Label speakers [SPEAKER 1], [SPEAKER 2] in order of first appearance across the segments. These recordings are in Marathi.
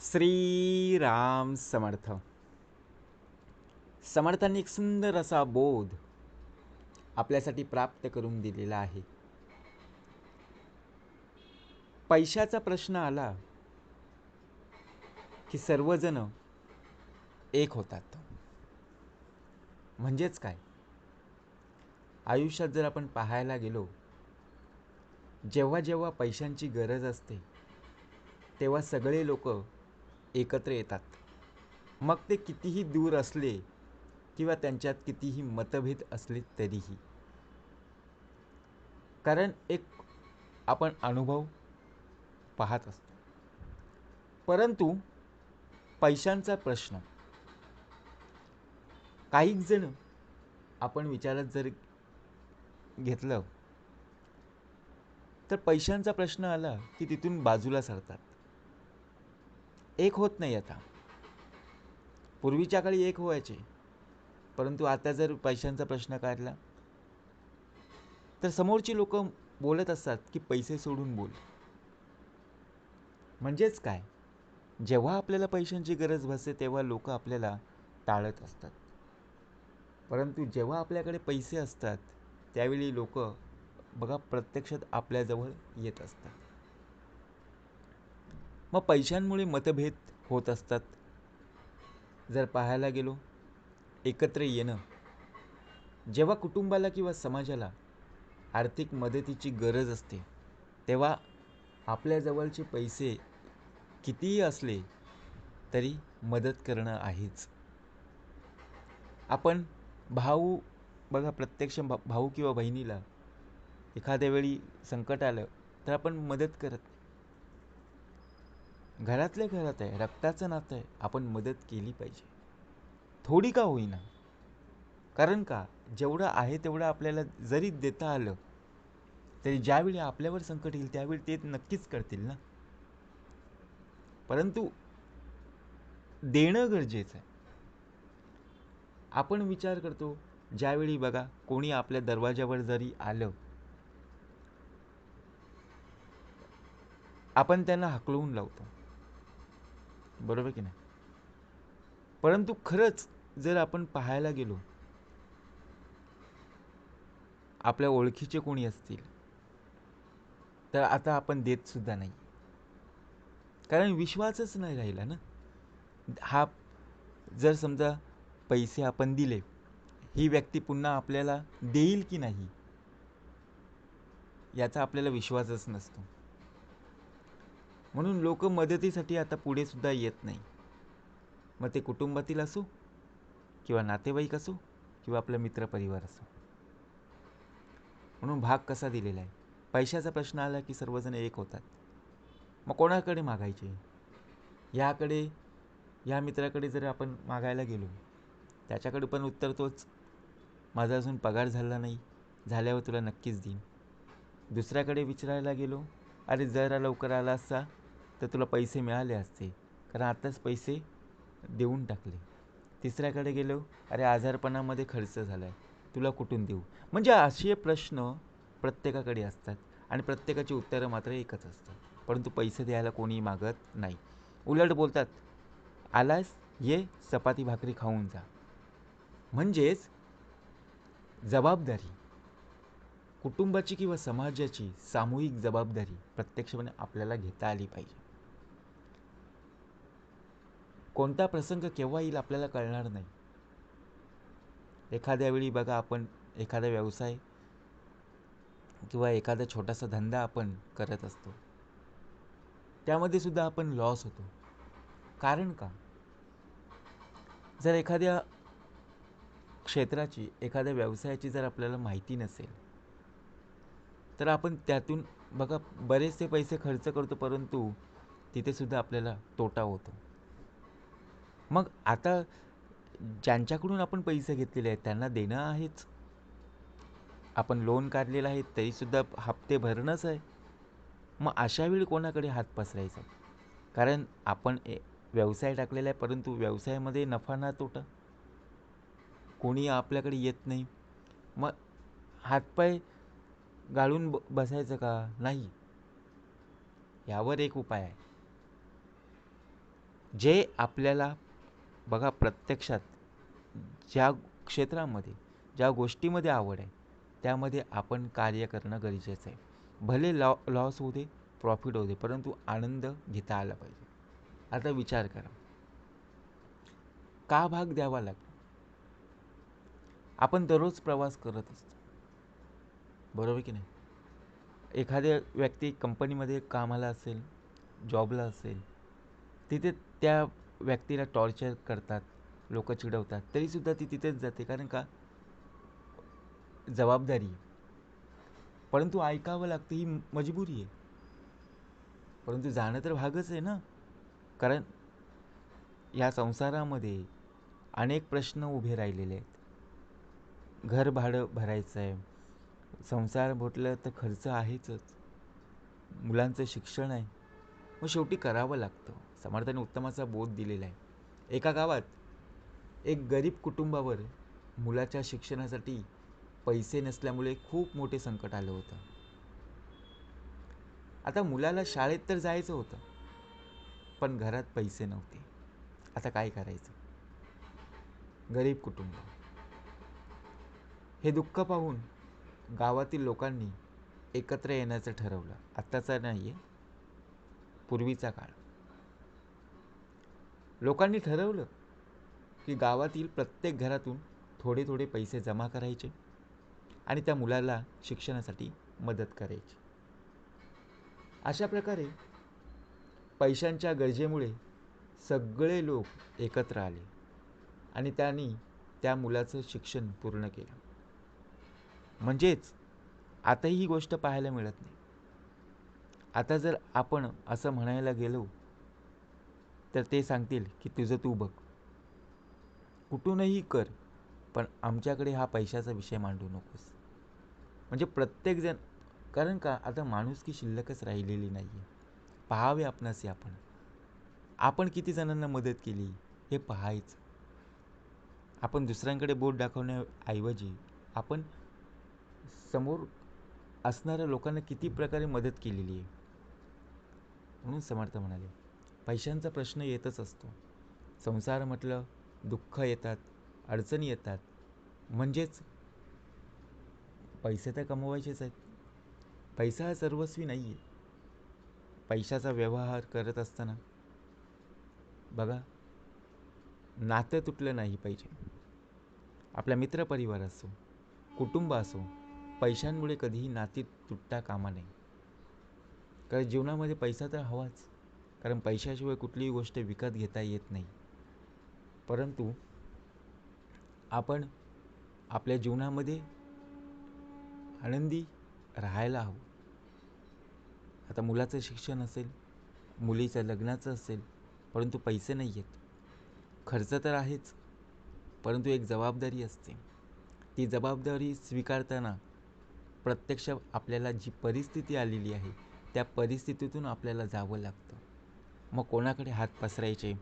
[SPEAKER 1] श्रीराम समर्थ. समर्थांनी एक सुंदर असा बोध आपल्यासाठी प्राप्त करून दिलेला आहे. पैशाचा प्रश्न आला की सर्वजण एक होतात. म्हणजेच काय? आयुष्यात जर आपण पाहायला गेलो जेव्हा जेव्हा पैशांची गरज असते तेव्हा सगळे लोक एकत्र येतात. मग ते कितीही दूर असले किंवा त्यांच्यात कितीही मतभेद असले तरीही. कारण एक आपण अनुभव पाहत असतो. परंतु पैशांचा प्रश्न. काही जण आपण विचारात जर घेतलं तर पैशांचा प्रश्न आला की तिथून बाजूला सरतात. एक होत नाही आता. पूर्वीच्या काळी एक व्हायचे. परंतु आता जर पैशांचा प्रश्न काढला तर समोरची लोक बोलत असतात की पैसे सोडून बोल. म्हणजेच काय? जेव्हा आपल्याला पैशांची गरज भासते तेव्हा लोक आपल्याला टाळत असतात. परंतु जेव्हा आपल्याकडे पैसे असतात त्यावेळी लोक बघा प्रत्यक्षात आपल्याजवळ येत असतात. मग पैशांमुळे मतभेद होत असतात. जर पाहायला गेलो एकत्र येणं जेव्हा कुटुंबाला किंवा समाजाला आर्थिक मदतीची गरज असते तेव्हा आपल्याजवळचे पैसे कितीही असले तरी मदत करणं आहेच. आपण भाऊ बघा प्रत्यक्ष भाऊ किंवा बहिणीला एखाद्या वेळी संकट आलं तर आपण मदत करत घरातल्या घरात आहे रक्ताचं नातं आहे आपण मदत केली पाहिजे. थोडी का होईना? कारण का? जेवढं आहे तेवढं आपल्याला जरी देता आलं तरी ज्यावेळी आपल्यावर संकट येईल त्यावेळी ते नक्कीच करतील ना? परंतु देणं गरजेचं आहे. आपण विचार करतो ज्यावेळी बघा कोणी आपल्या दरवाज्यावर जरी आलं आपण त्यांना हकलवून लावतो. बरोबर की नाही? परंतु खरंच जर आपण पाहायला गेलो आपल्या ओळखीचे कोणी असतील तर आता आपण देत सुद्धा नाही. कारण विश्वासच नाही राहिला ना. हा जर समजा पैसे आपण दिले ही व्यक्ती पुन्हा आपल्याला देईल की नाही याचा आपल्याला विश्वासच नसतो. म्हणून लोक मदतीसाठी आता पुढे सुद्धा येत नाही. मग ते कुटुंबातील असो किंवा नातेवाईक असो किंवा आपला मित्रपरिवार असो. म्हणून भाग कसा दिलेला आहे? पैशाचा प्रश्न आला की सर्वजण एक होतात. मग कोणाकडे मागायचे? याकडे या मित्राकडे जर आपण मागायला गेलो त्याच्याकडे पण उत्तर तोच. माझा अजून पगार झाला नाही झाल्यावर तुला नक्कीच देईन. दुसऱ्याकडे विचारायला गेलो अरे जरा लवकर आला असता तर तुला पैसे मिळाले असते. कारण आत्ताच पैसे देऊन टाकले. तिसऱ्याकडे गेलो अरे आजारपणामध्ये खर्च झाला आहे तुला कुठून देऊ? म्हणजे असे प्रश्न प्रत्येकाकडे असतात आणि प्रत्येकाची उत्तरं मात्र एकच असतात. परंतु पैसे द्यायला कोणी मागत नाही. उलट बोलतात आलास? ये चपाती भाकरी खाऊन जा. म्हणजेच जबाबदारी. कुटुंबाची किंवा समाजाची सामूहिक जबाबदारी प्रत्यक्षपणे आपल्याला घेता आली पाहिजे. कोणता प्रसंग केव्हा येईल आपल्याला कळणार नाही. एखाद्या वेळी बघा आपण एखादा व्यवसाय किंवा एखादा छोटासा धंदा आपण करत असतो. त्यामध्ये सुद्धा आपण लॉस होतो. कारण का? जर एखाद्या क्षेत्राची एखाद्या व्यवसायाची जर आपल्याला माहिती नसेल तर आपण त्यातून बघा बरेचसे पैसे खर्च करतो परंतु तिथेसुद्धा आपल्याला तोटा होतो. मग आता ज्यांच्याकडून आपण पैसे घेतलेले आहेत त्यांना देणं आहेच. आपण लोन काढलेलं आहे तरीसुद्धा हप्ते भरणंच आहे. मग अशा वेळी कोणाकडे हात पसरायचा? कारण आपण ए व्यवसाय टाकलेला आहे परंतु व्यवसायामध्ये नफा ना तोटा. कोणी आपल्याकडे येत नाही. मग हातपाय गाळून ब बसायचं का? नाही. यावर एक उपाय आहे. जे आपल्याला बघा प्रत्यक्षात ज्या क्षेत्रामध्ये ज्या गोष्टीमध्ये आवड आहे त्यामध्ये आपण कार्य करणं गरजेचं आहे. भले लॉ लॉस होऊ दे प्रॉफिट होऊ दे परंतु आनंद घेता आला पाहिजे. आता विचार करा. का भाग द्यावा लागतो? आपण दररोज प्रवास करत असतो. बरोबर की नाही? एखाद्या व्यक्ती कंपनीमध्ये कामाला असेल जॉबला असेल तिथे त्या व्यक्तीला टॉर्चर करतात लोक चिडवतात तरीसुद्धा ती तिथेच जाते. कारण का? जबाबदारी. परंतु ऐकावं लागतं ही मजबुरी आहे. परंतु जाणं तर भागच आहे ना? कारण या संसारामध्ये अनेक प्रश्न उभे राहिलेले आहेत. घर भाडं भरायचं आहे. संसार म्हटलं तर खर्च आहेच मुलांचं शिक्षण आहे. मग शेवटी करावं लागतं. समर्थाने उत्तमाचा बोध दिलेला आहे. एका गावात एक गरीब कुटुंबावर मुलाच्या शिक्षणासाठी पैसे नसल्यामुळे खूप मोठे संकट आलं होतं. आता मुलाला शाळेत तर जायचं होतं पण घरात पैसे नव्हते. आता काय करायचं? गरीब कुटुंब. हे दुःख पाहून गावातील लोकांनी एकत्र येण्याचं ठरवलं. आत्ताचा नाही आहे पूर्वीचा काळ. लोकांनी ठरवलं की गावातील प्रत्येक घरातून थोडे थोडे पैसे जमा करायचे आणि त्या मुलाला शिक्षणासाठी मदत करायची. अशा प्रकारे पैशांच्या गरजेमुळे सगळे लोक एकत्र आले आणि त्यांनी त्या मुलाचं शिक्षण पूर्ण केलं. म्हणजेच आताही ही गोष्ट पाहायला मिळत नाही. आता जर आपण असं म्हणायला गेलो तर ते सांगतील की तुझं तू बघ. कुठूनही कर पण आमच्याकडे हा पैशाचा विषय मांडू नकोस. म्हणजे प्रत्येकजण कारण का आता माणूस की शिल्लकच राहिलेली नाही आहे पहावे आपणासे आपण. आपण किती जणांना मदत केली हे पाहायचं. आपण दुसऱ्यांकडे बोट दाखवण्याऐवजी आपण समोर असणाऱ्या लोकांना किती प्रकारे मदत केलेली आहे. म्हणून समर्थ म्हणाले. पैशांचा प्रश्न येतच असतो. संसार म्हटलं दुःख येतात अडचणी येतात. म्हणजेच पैसे तर कमवायचेच आहेत. पैसा हा सर्वस्वी नाही आहे पैशाचा व्यवहार करत असताना. बघा नातं तुटलं नाही पाहिजे. आपला मित्रपरिवार असो कुटुंब असो पैशांमुळे कधीही नाती तुटता कामा नये. कारण जीवनामध्ये पैसा तर हवाच. कारण पैशाशिवाय कुठलीही गोष्ट विकत घेता येत नाही. परंतु आपण आपल्या जीवनामध्ये आनंदी राहायला हवं. आता मुलाचं शिक्षण असेल मुलीचं लग्नाचं असेल परंतु पैसे नाही आहेत. खर्च तर आहेच परंतु एक जबाबदारी असते. ती जबाबदारी स्वीकारताना प्रत्यक्ष आपल्याला जी परिस्थिती आलेली आहे त्या परिस्थितीतून आपल्याला जावं लागतं. मग कोणाकडे हात पसरायचे?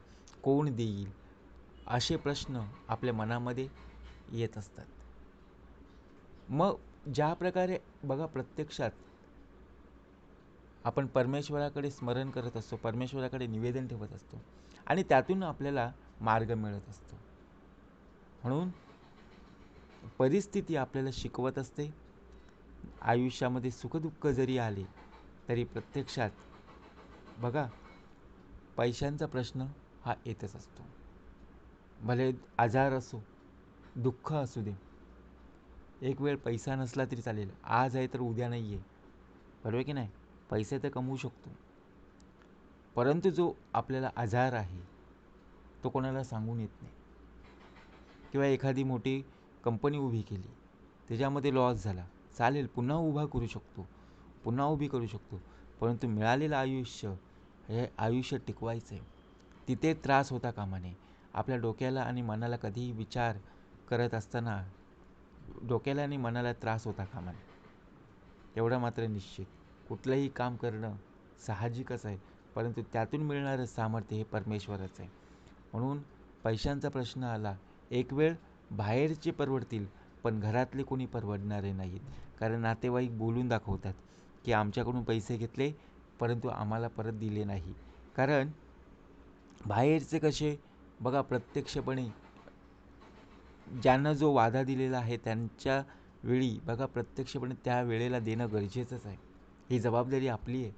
[SPEAKER 1] कोण देईल? असे प्रश्न आपल्या मनामध्ये येत असतात. मग ज्या प्रकारे बघा प्रत्यक्षात आपण परमेश्वराकडे स्मरण करत असतो परमेश्वराकडे निवेदन ठेवत असतो आणि त्यातून आपल्याला मार्ग मिळत असतो. म्हणून परिस्थिती आपल्याला शिकवत असते. आयुष्यामध्ये सुखदुःख जरी आले तरी प्रत्यक्षात बघा पैशांचा प्रश्न हा येतच असतो. भले आजार असो दुःख असू दे एक वेळ पैसा नसला तरी चालेल आज आहे तर उद्या नाही आहे बरोबर की नाही? पैसे तर कमवू शकतो. परंतु जो आपल्याला आजार आहे तो कोणाला सांगून येत नाही. किंवा एखादी मोठी कंपनी उभी केली त्याच्यामध्ये लॉस झाला चालेल पुन्हा उभा करू शकतो पुन्हा उभी करू शकतो परंतु मिळालेलं आयुष्य हे आयुष्य टिकवायचं आहे तिथे त्रास होता कामा नये आपल्या डोक्याला आणि मनाला कधीही विचार करत असताना डोक्याला आणि मनाला त्रास होता कामा नये तेवढं मात्र निश्चित. कुठलंही काम करणं साहजिकच आहे परंतु त्यातून मिळणारं सामर्थ्य हे परमेश्वरच आहे. म्हणून पैशांचा प्रश्न आला एक वेळ बाहेरचे परवडतील पण घरातले कोणी परवडणारे नाहीत. कारण नातेवाईक बोलून दाखवतात की आमच्याकडून पैसे घेतले परंतु आम्हाला परत दिले नाही. कारण बाहेरचे कसे बघा प्रत्यक्षपणे ज्यांना जो वादा दिलेला आहे त्यांच्या वेळी बघा प्रत्यक्षपणे त्या वेळेला देणं गरजेचंच आहे. ही जबाबदारी आपली आहे.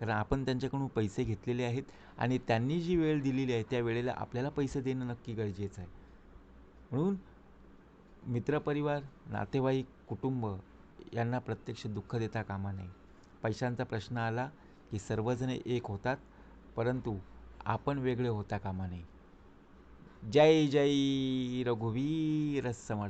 [SPEAKER 1] कारण आपण त्यांच्याकडून पैसे घेतलेले आहेत आणि त्यांनी जी वेळ दिलेली आहे त्या वेळेला आपल्याला पैसे देणं नक्की गरजेचं आहे. म्हणून मित्रपरिवार नातेवाईक कुटुंब यांना प्रत्यक्ष दुःख देता कामा नये. पैशांचा प्रश्न आला की सर्वजण एक होतात परंतु आपण वेगळे होता कामा नये. जय जय रघुवीर समर्थ.